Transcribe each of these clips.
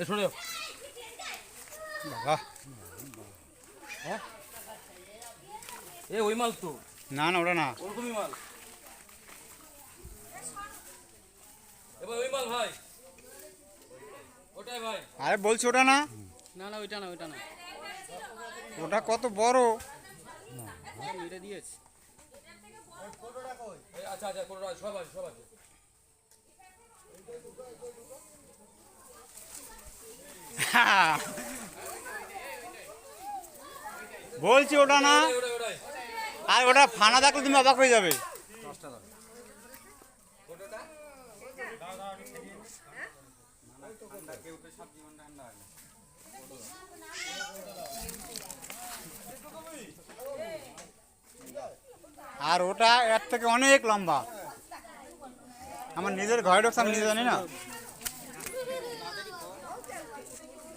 এ সরে যাও। বাবা। হ্যাঁ? এ ওই মাল তো। না না ওটা না। ওরকমই মাল। এবার ওই মাল ভাই। ওটাই ভাই। আরে বলছি ওটা না? না না ওইটা না ওইটা না। ওটা কত বড়? এটা দিয়েছে। আচ্ছা আচ্ছা কোনো সব আছে সব আছে। বলছি ওটা না? আর ওটা ফানা দেখলে তুমি অবাক হয়ে যাবে। আর ওটা এর থেকে অনেক লম্বা। আমার নিজের ঘরে ঢুকছে আমি নিজে জানি না।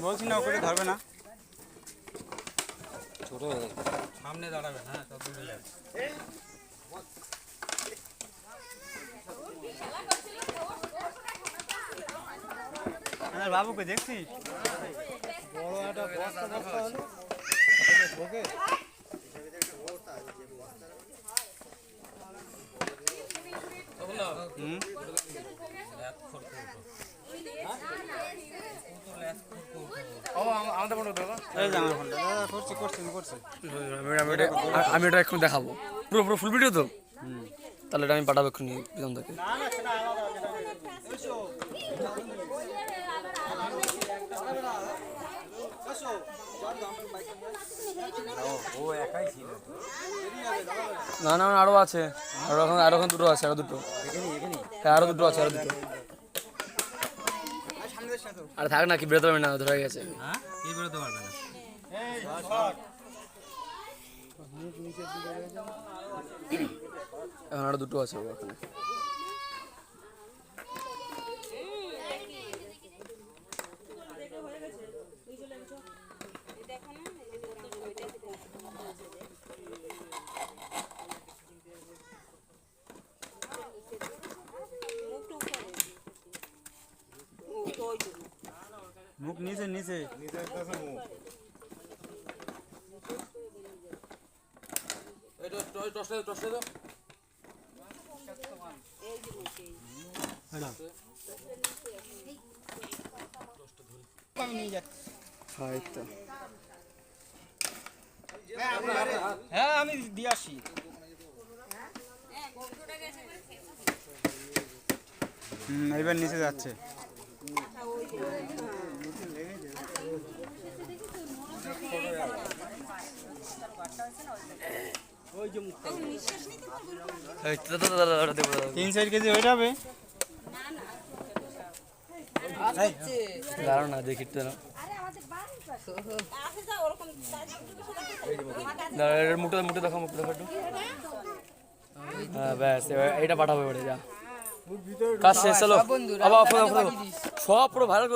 বলছি না ওকে ধরবে না। সামনে দাঁড়াবে না তত দূরে যাবে। আমার বাবুকে দেখছিস? বড় একটা বস্তা বস্তা হলো ঢোকে এই যে আমার ফোনটা করছি করছি। আমি করছি আমি এটা এখন দেখাবো। পুরো পুরো ফুল ভিডিও তো? তাহলে এটা আমি পাঠাবো এক্ষুনি প্রথম থেকে ও না না আরও আছে। আরও এখন আরও এখন দুটো আছে আরও দুটো। হ্যাঁ আরও দুটো আছে আরও দুটো। আর থাক না কি বেরোতে পারবে না ধরে গেছে। হ্যাঁ? কি বেরোতে পারবে না? এখন আরও দুটো আছে ওখানে। নিচে নিচে টস দাও হ্যাঁ হ্যাঁ আমি দিয়ে আসি। এবার নিচে যাচ্ছে। তিন চার কেজি হয়ে যাবে? দাঁড়াও না দেখি দেখো মুখটা দেখো একটু। হ্যাঁ ব্যাস এবার এইটা পাঠাবো এবারে যা। কাজ শেষ চলো। আবার সব পুরো ভাইরাল